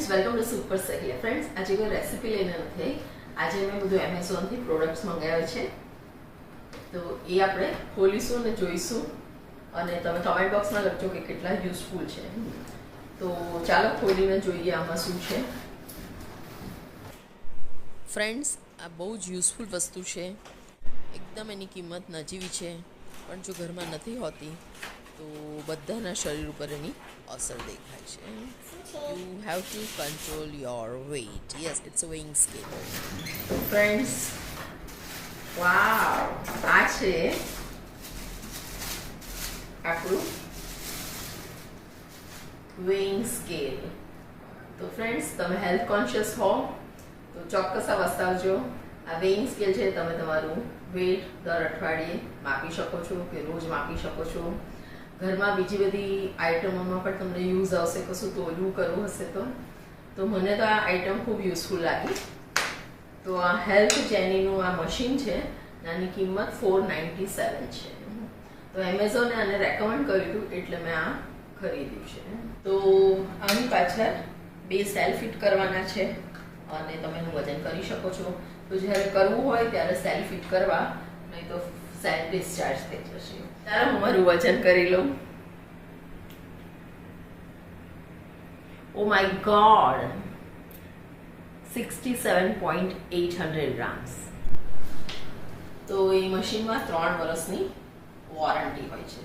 Friends welcome to super Sahiya friends આજે કોઈ recipe લઈને નથી. આજે મેં બધું એમેઝોનથી પ્રોડક્ટ્સ મંગાવ્યા છે. તો એ આપણે ખોલીશું અને જોઈશું. અને તમે કમેન્ટ બોક્સમાં લખજો કે કેટલા યુઝફુલ છે. તો ચાલો ખોલીને જોઈએ આમાં શું છે. ફ્રેન્ડ્સ આ બહુ જ યુઝફુલ વસ્તુ છે. એકદમ એની કિંમત નજીવી છે. પણ જો ઘરમાં નથી હોતી તો બધાના શરીર ઉપર એની અસર દેખાય છે. You have to control your weight yes it's a weighing scale friends wow આ છે આપણું વેઇંગ સ્કેલ તો ફ્રેન્ડ્સ તમે હેલ્થ કોન્શિયસ હો, તો ચોક્કસ આ વસાવજો આ વેઇંગ સ્કેલ છે, તમે તમારું વેટ દર અઠવાડિયે માપી શકો છો કે રોજ માપી શકો છો. ઘરમાં બીજી બધી આઇટમોમાં પણ તમને યુઝ આવશે, કશું તોલવું કરવું હશે તો. તો મને તો આ આઈટમ ખૂબ યુઝફુલ લાગી. તો આ હેલ્થ જેનીનું આ મશીન છે આની કિંમત ફોર નાઇન્ટી સેવન છે. તો એમેઝોને આને રેકમેન્ડ કર્યું હતું, એટલે મેં આ ખરીદ્યું છે. તો આની પાછળ બે સેલ ફિટ કરવાના છે, અને તમે એનું વજન કરી શકો છો. તો જ્યારે કરવું હોય ત્યારે સેલ ફિટ કરવા, નહીં તો સેલ ડિસ્ચાર્જ થઈ જશે. ચાલો મારું વજન કરી લઉં. ઓ my god sixty seven point eight hundred grams તો એ મશીનમાં ત્રણ વર્ષની વોરંટી હોય છે.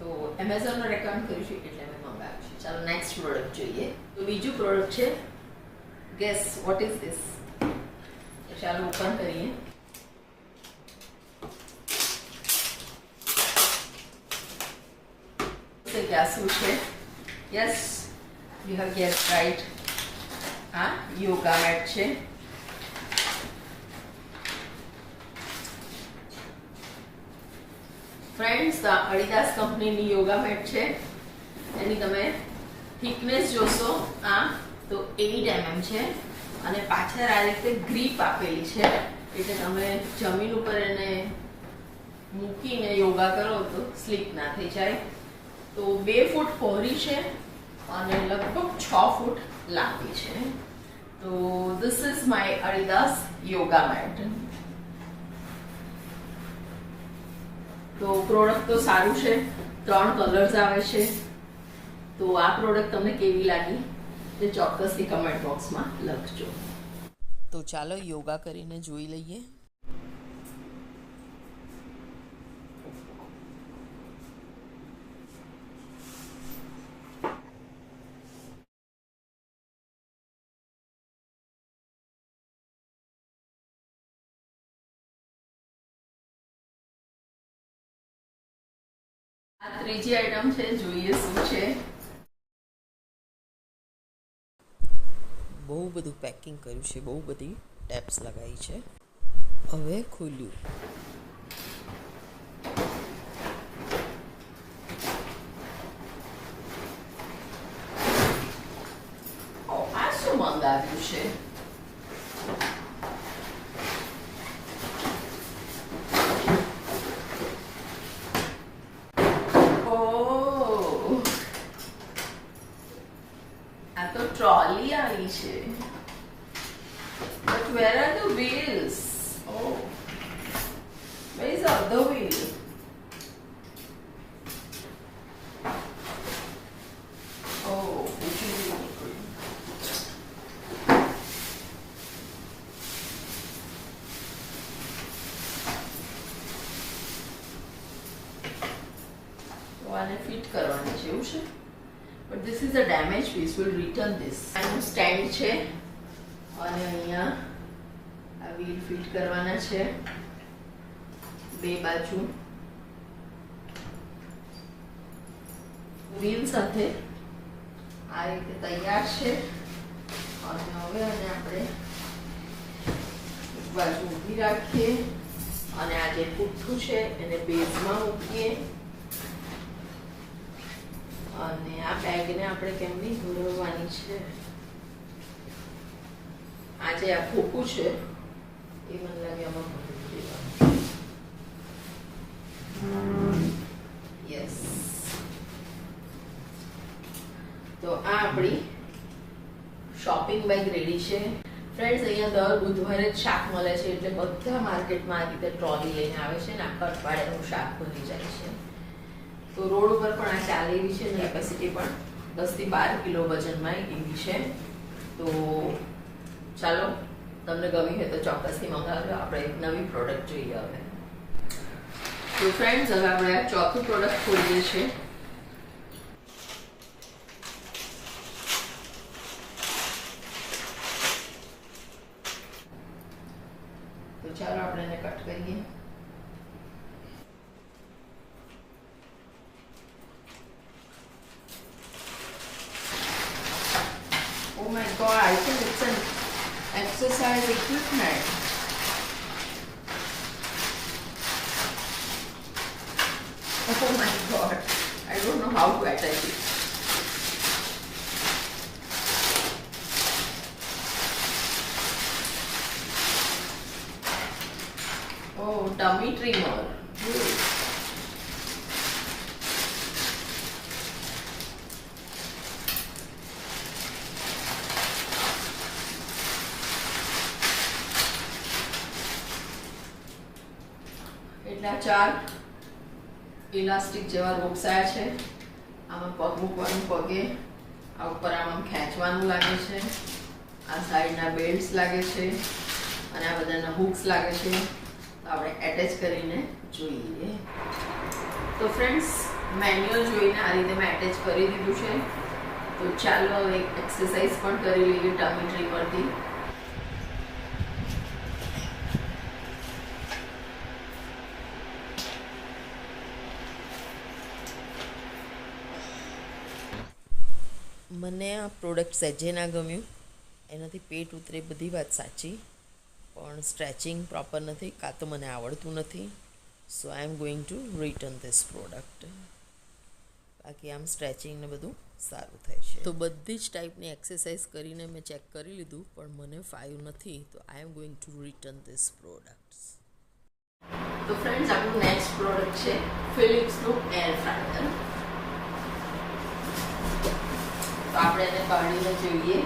તો એમેઝોનનો રેકમેન્ડ કર્યું છે એટલે મેં મંગાવ્યું છે. ચાલો નેક્સ્ટ પ્રોડક્ટ જોઈએ. તો બીજું પ્રોડક્ટ છે. ગેસ વોટ ઇઝ ધીસ ચાલો ઓપન કરીએ. ક્યાં શું છે? Yes you have guess right આ યોગા મેટ છે. ફ્રેન્ડ્સ આ અડીદાસ કંપનીની યોગા મેટ છે. એની તમે થિકનેસ જોશો, આ તો એઇટ એમએમ છે. અને પાછળ આ રીતે ગ્રીપ આપેલી છે. એટલે તમે જમીન ઉપર એને મૂકીને યોગા કરો તો સ્લીપ ના થઈ જાય. તો બે ફૂટ પહોળી છે અને લગભગ છ ફૂટ લાંબી છે. તો this is my અરિદાસ yoga mat તો પ્રોડક્ટ તો સારું છે, ત્રણ કલર્સ આવે છે. તો આ પ્રોડક્ટ તમને કેવી લાગી તે ચોક્કસથી કમેન્ટ બોક્સમાં લખજો. તો ચાલો યોગા કરીને જોઈ લઈએ. ત્રીજી આઈટમ છે જોઈએ શું છે. બહુ બધું પેકિંગ કર્યું છે બહુ બધી ટેપ્સ લગાવી છે. હવે ખોલ્યું. આ શું મંગાવ્યું છે? આ તો ટ્રોલી આવી છે but where are the wheels oh where is the other wheel oh બીજું wheel નીકળ્યું. તો આને ફિટ કરવાની છે, એવું છે? But this is a damage piece will return this આનું સ્ટેન્ડ છે, અને અહીંયા આ વ્હીલ ફિટ કરવાના છે, બે બાજુ. વ્હીલ સાથે આ રીતે તૈયાર છે, અને હવે અને આપણે એક બાજુ ઊભી રાખીએ, અને આ જે પુઠ્ઠું છે, એને બેઝમાં મૂકીએ. અને આ બેગને આપણે કેમની ઘોરવવાની છે? આજે આ ખોખું છે, એ મને લાગે આમાં તો આ આપણી શોપિંગ બેગ રેડી છે. ફ્રેન્ડ્સ અહીંયા દર બુધવારે જ શાક મળે છે, એટલે બધા માર્કેટમાં આ રીતે ટ્રોલી લઈને આવે છે ને, આખા અઠવાડિયાનું શાક ભરી જાય છે. તો રોડ ઉપર પણ આ ચાલે એવી છે, ને કેપેસિટી પણ દસથી બાર કિલો વજનમાં એવી છે. તો ચાલો, તમને ગમી હોય તો ચોક્કસથી મંગાવજો. આપણે એક નવી પ્રોડક્ટ જોઈએ હવે. તો ફ્રેન્ડ્સ હવે આપણે આ ચોથું પ્રોડક્ટ ખોલીએ છીએ. My god, I think it's an exercise equipment. Oh my god, I don't know how to attach it. Oh, dummy trimmer. એટલે ચાર ઇલાસ્ટિક જેવા રોપ્સ છે. આમાં પગ મૂકવાનું પગે, આ ઉપર આમ ખેંચવાનું લાગે છે. આ સાઈડના બેલ્ટ્સ લાગે છે અને આ બધાના હુક્સ લાગે છે. તો આપણે એટેચ કરીને જોઈએ. તો ફ્રેન્ડ્સ મેન્યુઅલ જોઈને આ રીતે મેં એટેચ કરી દીધું છે. તો ચાલો હવે એક એક્સરસાઇઝ પણ કરી લઈએ ટમી ટ્રીમરથી મને આ પ્રોડક્ટ સહેજે ના ગમ્યું એનાથી પેટ ઉતરે બધી વાત સાચી પણ સ્ટ્રેચિંગ પ્રોપર નથી કાં તો મને આવડતું નથી. So I am going to return this product બાકી આમ સ્ટ્રેચિંગ ને બધું સારું થાય છે. તો બધી જ ટાઈપની એક્સરસાઇઝ કરીને મેં ચેક કરી લીધું પણ મને ફાયું નથી તો I am going to return this products તો ફ્રેન્ડ્સ આપણું નેક્સ્ટ પ્રોડક્ટ છે ફિલિપ્સનું એર ફ્રાયર તો આપણે એને કાઢીને જોઈએ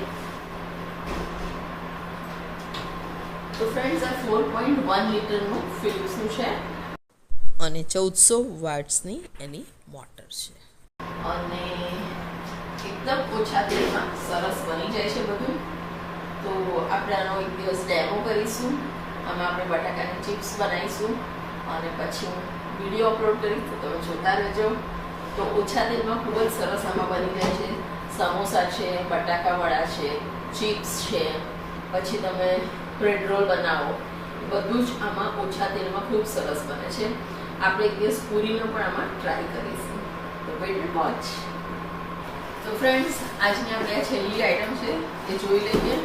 તો ફ્રેન્ડ્સ આ ફોર પોઈન્ટ વન લીટરનું ફિલિપ્સનું છે. અને ચૌદસો વાટ્સની એની મોટર છે. અને એકદમ ઓછા તેલમાં સરસ બની જાય છે બધું. તો આપણે આનો એક દિવસ ડેમો કરીશું. આમાં આપણે બટાકાની ચિપ્સ બનાવીશું. અને પછી હું વીડિયો અપલોડ કરીશ તો તમે જોતા રહેજો. તો ઓછા તેલમાં ખૂબ જ સરસ આમાં બની જાય છે. સમોસા છે, બટાકા વડા છે, ચિપ્સ છે, પછી તમે બ્રેડ રોલ બનાવો. બધું જ આમાં ઓછા તેલમાં ખૂબ સરસ બને છે. આપણે એક દિવસ પૂરીનો પણ આમાં ટ્રાય કરીશું. તો વેટ વોચ તો ફ્રેન્ડ્સ આજની આપણે છેલ્લી આઈટમ છે, એ જોઈ લઈએ.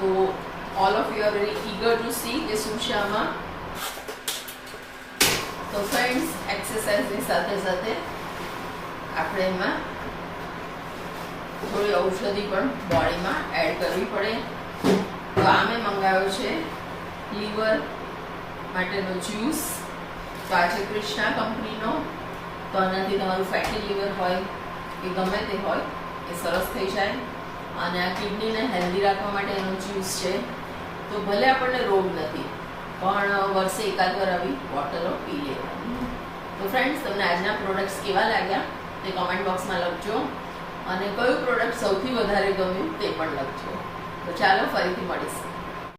તો all of you are very eager to see કે શું છે આમાં. તો ફ્રેન્ડ્સ એક્સરસાઇઝની સાથે સાથે આપણે એમાં થોડી ઔષધિ પણ બોડીમાં એડ કરવી પડે. તો આ મેં મંગાવ્યો છે લીવર માટેનો જ્યુસ. તો આ છે કૃષ્ણા કંપનીનો. તો આનાથી તમારું ફેટી લીવર હોય કે ગમે તે હોય, એ સરસ થઈ જાય. અને આ કિડનીને હેલ્ધી રાખવા માટે એનો જ્યુસ છે. તો ભલે આપણને રોગ નથી, પણ વર્ષે એકાદ વાર આવી બોટલો પી લેવાની. તો ફ્રેન્ડ્સ તમને આજના પ્રોડક્ટ્સ કેવા લાગ્યા તે કોમેન્ટ બોક્સમાં લખજો. અને કયું પ્રોડક્ટ સૌથી વધારે ગમ્યું તે પણ લખજો. તો ચાલો ફરીથી મળીશું.